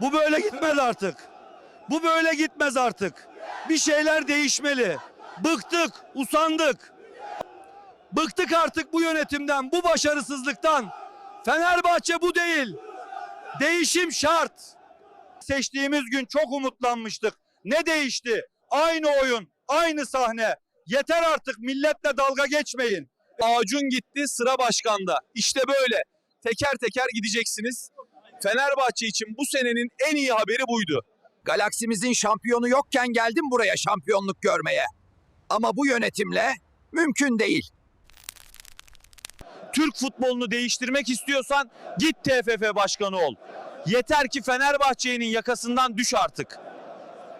Bu böyle gitmez artık. Bu böyle gitmez artık. Bir şeyler değişmeli. Bıktık, usandık. Bıktık artık bu yönetimden, bu başarısızlıktan. Fenerbahçe bu değil. Değişim şart. Seçtiğimiz gün çok umutlanmıştık. Ne değişti? Aynı oyun, aynı sahne. Yeter artık milletle dalga geçmeyin. Acun gitti sıra başkanda. İşte böyle. Teker teker gideceksiniz. Fenerbahçe için bu senenin en iyi haberi buydu. Galaksimizin şampiyonu yokken geldim buraya şampiyonluk görmeye. Ama bu yönetimle mümkün değil. Türk futbolunu değiştirmek istiyorsan git TFF başkanı ol. Yeter ki Fenerbahçe'nin yakasından düş artık.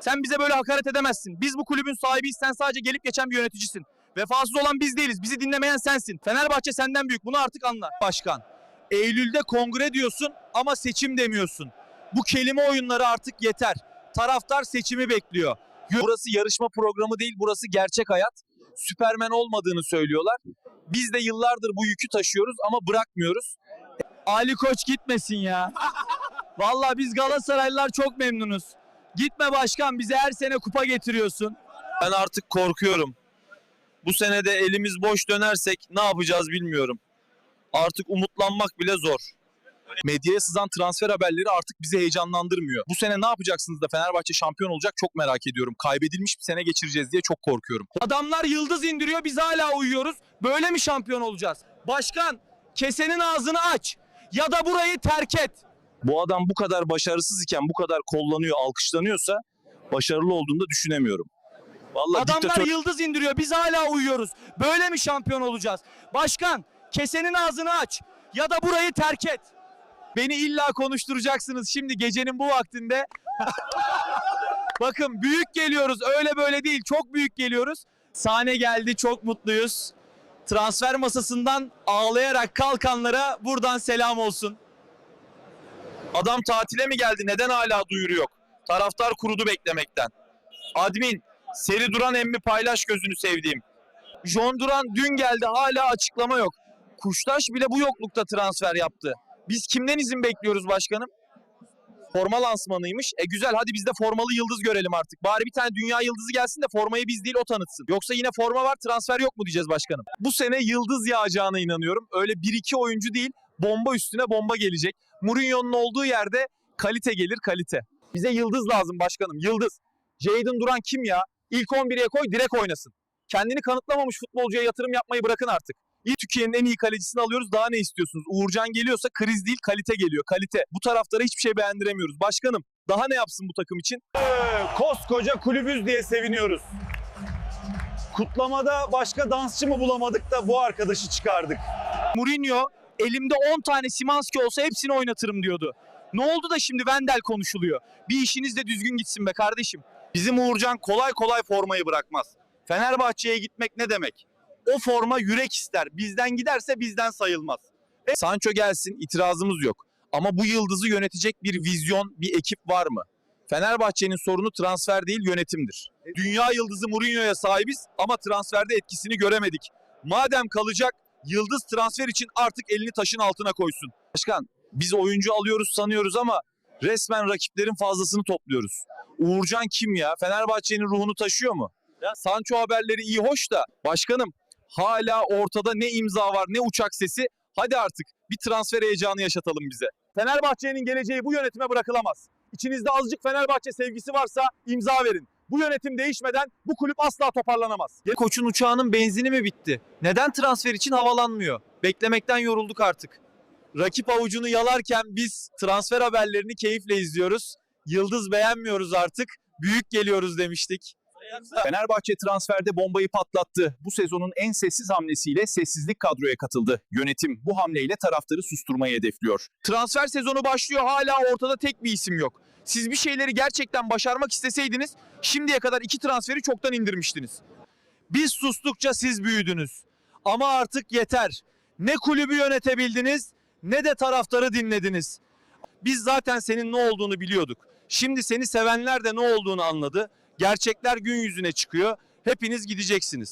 Sen bize böyle hakaret edemezsin. Biz bu kulübün sahibiyiz. Sen sadece gelip geçen bir yöneticisin. Vefasız olan biz değiliz. Bizi dinlemeyen sensin. Fenerbahçe senden büyük. Bunu artık anla. Başkan. Eylül'de kongre diyorsun ama seçim demiyorsun. Bu kelime oyunları artık yeter. Taraftar seçimi bekliyor. Burası yarışma programı değil, burası gerçek hayat. Süpermen olmadığını söylüyorlar. Biz de yıllardır bu yükü taşıyoruz ama bırakmıyoruz. Ali Koç gitmesin ya. Vallahi biz Galatasaraylılar çok memnunuz. Gitme başkan bize her sene kupa getiriyorsun. Ben artık korkuyorum. Bu sene de elimiz boş dönersek ne yapacağız bilmiyorum. Artık umutlanmak bile zor. Medyaya sızan transfer haberleri artık bizi heyecanlandırmıyor. Bu sene ne yapacaksınız da Fenerbahçe şampiyon olacak çok merak ediyorum. Kaybedilmiş bir sene geçireceğiz diye çok korkuyorum. Adamlar yıldız indiriyor biz hala uyuyoruz. Böyle mi şampiyon olacağız? Başkan kesenin ağzını aç ya da burayı terk et. Bu adam bu kadar başarısız iken bu kadar kollanıyor, alkışlanıyorsa başarılı olduğunu da düşünemiyorum. Vallahi Adamlar diktatör yıldız indiriyor biz hala uyuyoruz. Böyle mi şampiyon olacağız? Başkan kesenin ağzını aç ya da burayı terk et. Beni illa konuşturacaksınız şimdi gecenin bu vaktinde. Bakın büyük geliyoruz öyle böyle değil çok büyük geliyoruz. Sahne geldi çok mutluyuz. Transfer masasından ağlayarak kalkanlara buradan selam olsun. Adam tatile mi geldi? Neden hala duyuru yok? Taraftar kurudu beklemekten. Admin, seri duran emmi paylaş gözünü sevdiğim. John Duran dün geldi hala açıklama yok. Kuştaş bile bu yoklukta transfer yaptı. Biz kimden izin bekliyoruz başkanım? Forma lansmanıymış. E güzel hadi biz de formalı yıldız görelim artık. Bari bir tane dünya yıldızı gelsin de formayı biz değil o tanıtsın. Yoksa yine forma var transfer yok mu diyeceğiz başkanım. Bu sene yıldız yağacağına inanıyorum. Öyle bir iki oyuncu değil bomba üstüne bomba gelecek. Mourinho'nun olduğu yerde kalite gelir kalite. Bize yıldız lazım başkanım yıldız. Jadon Duran kim ya? İlk 11'e koy direkt oynasın. Kendini kanıtlamamış futbolcuya yatırım yapmayı bırakın artık. İyi Türkiye'nin en iyi kalecisini alıyoruz. Daha ne istiyorsunuz? Uğurcan geliyorsa kriz değil kalite geliyor. Kalite. Bu taraftara hiçbir şey beğendiremiyoruz. Başkanım daha ne yapsın bu takım için? koskoca kulübüz diye seviniyoruz. Kutlamada başka dansçı mı bulamadık da bu arkadaşı çıkardık. Mourinho elimde 10 tane Simanski olsa hepsini oynatırım diyordu. Ne oldu da şimdi Wendel konuşuluyor? Bir işiniz de düzgün gitsin be kardeşim. Bizim Uğurcan kolay kolay formayı bırakmaz. Fenerbahçe'ye gitmek ne demek? O forma yürek ister. Bizden giderse bizden sayılmaz. E, Sancho gelsin itirazımız yok. Ama bu yıldızı yönetecek bir vizyon, bir ekip var mı? Fenerbahçe'nin sorunu transfer değil yönetimdir. Dünya yıldızı Mourinho'ya sahibiz ama transferde etkisini göremedik. Madem kalacak yıldız transfer için artık elini taşın altına koysun. Başkan biz oyuncu alıyoruz sanıyoruz ama resmen rakiplerin fazlasını topluyoruz. Uğurcan kim ya? Fenerbahçe'nin ruhunu taşıyor mu? Ya Sancho haberleri iyi hoş da başkanım hala ortada ne imza var ne uçak sesi. Hadi artık bir transfer heyecanı yaşatalım bize. Fenerbahçe'nin geleceği bu yönetime bırakılamaz. İçinizde azıcık Fenerbahçe sevgisi varsa imza verin. Bu yönetim değişmeden bu kulüp asla toparlanamaz. Koç'un uçağının benzini mi bitti? Neden transfer için havalanmıyor? Beklemekten yorulduk artık. Rakip avucunu yalarken biz transfer haberlerini keyifle izliyoruz. Yıldız beğenmiyoruz artık. Büyük geliyoruz demiştik. Fenerbahçe transferde bombayı patlattı. Bu sezonun en sessiz hamlesiyle sessizlik kadroya katıldı. Yönetim bu hamleyle taraftarı susturmayı hedefliyor. Transfer sezonu başlıyor hala ortada tek bir isim yok. Siz bir şeyleri gerçekten başarmak isteseydiniz şimdiye kadar iki transferi çoktan indirmiştiniz. Biz sustukça siz büyüdünüz. Ama artık yeter. Ne kulübü yönetebildiniz ne de taraftarı dinlediniz. Biz zaten senin ne olduğunu biliyorduk. Şimdi seni sevenler de ne olduğunu anladı. Gerçekler gün yüzüne çıkıyor. Hepiniz gideceksiniz.